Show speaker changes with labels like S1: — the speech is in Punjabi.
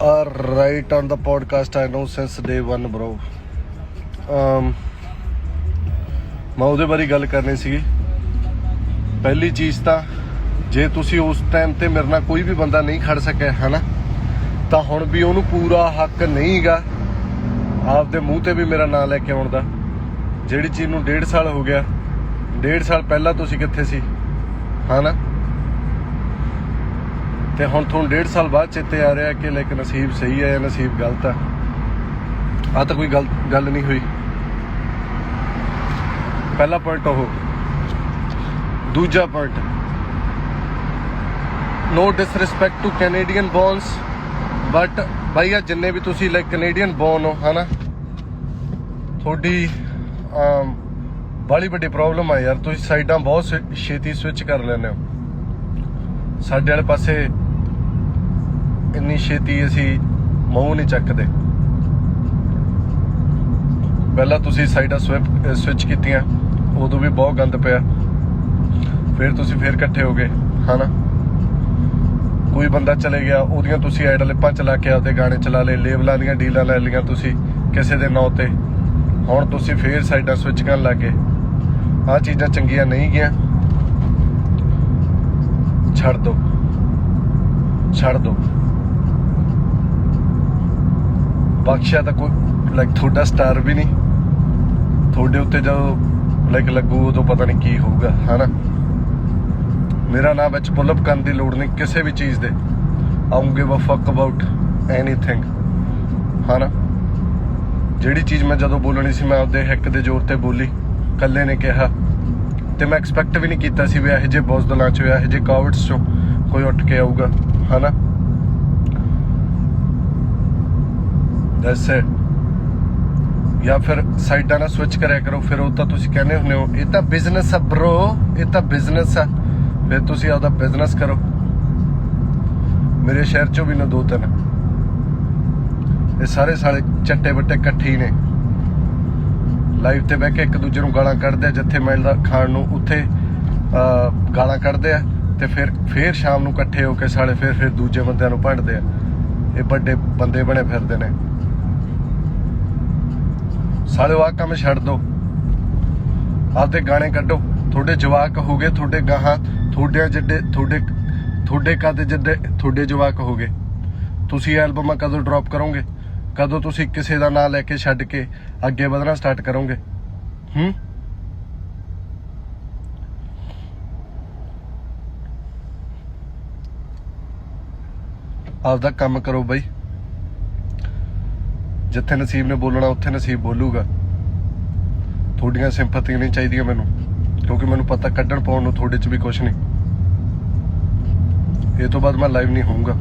S1: are right on the podcast. I know since day one, bro. Um, ਮੈਂ ਉਹਦੇ ਬਾਰੇ ਗੱਲ ਕਰਨੀ ਸੀਗੀ ਪਹਿਲੀ ਚੀਜ਼ ਤਾਂ ਜੇ ਤੁਸੀਂ ਉਸ ਟਾਈਮ ਤੇ ਮੇਰੇ ਨਾਲ ਕੋਈ ਵੀ ਬੰਦਾ ਨਹੀਂ ਖੜ ਸਕਿਆ ਹਨਾ ਤਾਂ ਹੁਣ ਵੀ ਉਹਨੂੰ ਪੂਰਾ ਹੱਕ ਨਹੀਂਗਾ ਆਪਦੇ ਮੂੰਹ ਤੇ ਵੀ ਮੇਰਾ ਨਾਂ ਲੈ ਕੇ ਆਉਣ ਦਾ ਜਿਹੜੀ ਚੀਜ਼ ਨੂੰ 1.5 ਸਾਲ ਹੋ ਗਿਆ 1.5 ਸਾਲ ਪਹਿਲਾਂ ਤੁਸੀਂ ਕਿੱਥੇ ਸੀ ਹਨਾ ਤੇ ਹੁਣ ਤੁਹਾਨੂੰ ਡੇਢ ਸਾਲ ਬਾਅਦ ਚੇਤੇ ਆ ਰਿਹਾ ਕਿ ਲਾਈਕ ਨਸੀਬ ਸਹੀ ਹੈ ਜਾਂ ਨਸੀਬ ਗਲਤ ਹੈ? ਆ ਤਾਂ ਕੋਈ ਗੱਲ ਗੱਲ ਨਹੀਂ ਹੋਈ। ਪਹਿਲਾ ਪੁਆਇੰਟ ਉਹ। ਦੂਜਾ point no disrespect to Canadian ਬੌਨਸ but ਭਾਈ ਜਿੰਨੇ ਵੀ ਤੁਸੀਂ ਲਾਈਕ ਕੈਨੇਡੀਅਨ ਬੌਨ ਹੋ, ਹਨਾ? ਤੁਹਾਡੀ, ਅਮ ਬੜੀ ਵੱਡੀ ਪ੍ਰੋਬਲਮ ਆ ਯਾਰ। ਤੁਸੀਂ ਸਾਈਡਾਂ ਬਹੁਤ ਛੇ- ਛੇਤੀ ਸਵਿਚ ਕਰ ਲੈਂਦੇ ਹੋ। ਸਾਡੇ ਵਾਲੇ ਪਾਸੇ ਇੰਨੀ ਛੇਤੀ ਅਸੀਂ ਮੂੰਹ ਨਹੀਂ ਚੱਕਦੇ। ਪਹਿਲਾਂ ਤੁਸੀਂ ਸਾਈਡਾਂ ਸਵਿਪ ਸਵਿਚ ਕੀਤੀਆਂ, ਉਦੋਂ ਵੀ ਬਹੁਤ ਗੰਦ ਪਿਆ। ਫਿਰ ਤੁਸੀਂ ਫਿਰ ਇਕੱਠੇ ਹੋ ਗਏ, ਹਨਾ? ਕੋਈ ਬੰਦਾ ਚਲੇ ਗਿਆ, ਉਹਦੀਆਂ ਤੁਸੀਂ ਐਡ ਲਿਪਾਂ ਚਲਾ ਕੇ ਆਪਦੇ ਗਾਣੇ ਚਲਾ ਲਏ, ਲੇਬਲਾਂ ਦੀਆਂ ਡੀਲਾਂ ਲੈ ਲਈਆਂ ਤੁਸੀਂ ਕਿਸੇ ਦੇ ਨਾਂ ਤੇ। ਹੁਣ ਤੁਸੀਂ ਫੇਰ ਸਾਈਡਾਂ ਸਵਿਚ ਕਰਨ ਲੱਗੇ ਆਹ ਚੀਜ਼ਾਂ ਚੰਗੀਆਂ ਨਹੀਂ ਗੀਆਂ ਛੱਡ ਦੋ। ਛੱਡ ਦੋ। ਬਖਸ਼ਿਆ ਤਾਂ ਕੋਈ ਲਾਈਕ ਤੁਹਾਡਾ ਸਟਾਰ ਵੀ ਨਹੀਂ। ਤੁਹਾਡੇ ਉੱਤੇ ਜਦੋਂ ਲਾਈਕ ਲੱਗੂ ਉਦੋਂ ਪਤਾ ਨਹੀਂ ਕੀ ਹੋਊਗਾ, ਹਨਾ? ਮੇਰਾ ਨਾਮ ਵਿੱਚ ਪੁੱਲਪ ਕਰਨ ਦੀ ਲੋੜ ਨਹੀਂ ਕਿਸੇ ਵੀ ਚੀਜ਼ ਦੇ। ਆਉਂਗੇ ਗਿਵ ਫੱਕ ਅਬਾਊਟ ਐਨੀਥਿੰਗ ਹਨਾ? ਜਿਹੜੀ ਚੀਜ਼ ਮੈਂ ਜਦੋਂ ਬੋਲਣੀ ਸੀ, ਮੈਂ ਆਪਦੇ ਹਿੱਕ ਦੇ ਜ਼ੋਰ ਤੇ ਬੋਲੀ। ਕੱਲੇ ਨੇ ਕਿਹਾ। ਤੇ ਮੈਂ ਐਕਸਪੈਕਟ ਵੀ ਨਹੀਂ ਕੀਤਾ ਸੀ ਵੀ ਇਹੋ ਜਿਹੇ ਬੌਸਦਲਾਂ ਚੋਂ, ਇਹ ਜਿਹੇ ਕਾਵਰਡਸ ਚੋਂ ਕੋਈ ਉੱਠ ਕੇ ਆਊਗਾ, ਹਨਾ? ਦੈਟਸ ਇਟ ਜਾਂ ਫਿਰ ਸਾਈਡਾਂ ਨਾਲ ਸਵਿਚ ਕਰਿਆ ਕਰੋ, ਫਿਰ ਉਹ ਤਾਂ ਤੁਸੀਂ ਕਹਿੰਦੇ ਹੁੰਦੇ ਹੋ, ਇਹ ਤਾਂ ਬਿਜ਼ਨਸ ਆ ਬ్రో ਇਹ ਤਾਂ ਬਿਜ਼ਨਸ ਆ। ਫਿਰ ਤੁਸੀਂ ਆਪਦਾ ਬਿਜ਼ਨਸ ਕਰੋ। ਮੇਰੇ ਸ਼ਹਿਰ ਚੋਂ ਵੀ ਨੇ ਦੋ ਤਿੰਨ। ਇਹ ਸਾਰੇ ਸਾਲੇ ਚੱਟੇ ਬੱਟੇ ਇਕੱਠੇ ਹੀ ਨੇ। ਲਾਈਵ ਤੇ ਬਹਿ ਕੇ ਇੱਕ ਦੂਜੇ ਨੂੰ ਗਾਲਾਂ ਕੱਢਦੇ ਆ, ਜਿੱਥੇ ਮਿਲਦਾ ਖਾਣ ਨੂੰ ਉੱਥੇ ਗਾਲਾਂ ਕੱਢਦੇ ਆ, ਤੇ ਫਿਰ ਫਿਰ ਸ਼ਾਮ ਨੂੰ ਇਕੱਠੇ ਹੋ ਕੇ ਸਾਲੇ ਫਿਰ ਫਿਰ ਦੂਜੇ ਬੰਦਿਆਂ ਨੂੰ ਭੰਡਦੇ ਆ। ਇਹ ਵੱਡੇ ਬੰਦੇ ਬਣੇ ਫਿਰਦੇ ਨੇ। ਸਾਲੇ ਆਹ ਕੰਮ ਛੱਡ ਦੋ। ਆਪਦੇ ਗਾਣੇ ਕੱਢੋ। ਤੁਹਾਡੇ ਜਵਾਕ ਹੋ ਗਏ, ਤੁਹਾਡੇ ਗਾਹਾਂ ਤੁਹਾਡੇ ਜਿੱਡੇ, ਤੁਹਾਡੇ ਤੁਹਾਡੇ ਕਦ ਜਿੱਡੇ, ਤੁਹਾਡੇ ਜਵਾਕ ਹੋ ਗਏ। ਤੁਸੀਂ ਐਲਬਮਾਂ ਕਦੋਂ ਡ੍ਰੌਪ ਕਰੋਗੇ? ਕਦੋਂ ਤੁਸੀਂ ਕਿਸੇ ਦਾ ਨਾਂ ਲੈ ਕੇ ਛੱਡ ਕੇ ਅੱਗੇ ਵਧਣਾ ਸਟਾਰਟ ਕਰੋਗੇ? ਹੂੰ? ਆਪਦਾ ਕੰਮ ਕਰੋ ਬਈ। ਜਿੱਥੇ ਨਸੀਬ ਨੇ ਬੋਲਣਾ, ਉੱਥੇ ਨਸੀਬ ਬੋਲੂਗਾ। ਤੁਹਾਡੀਆਂ ਸਿੰਪਥੀ ਨਹੀਂ ਚਾਹੀਦੀਆਂ ਮੈਨੂੰ, ਕਿਉਂਕਿ ਮੈਨੂੰ ਪਤਾ ਕੱਢਣ ਪਾਉਣ ਨੂੰ ਤੁਹਾਡੇ 'ਚ ਵੀ ਕੁਝ ਨਹੀਂ। ਇਹ ਤੋਂ ਬਾਅਦ ਮੈਂ ਲਾਈਵ ਨਹੀਂ ਹੋਊਂਗਾ।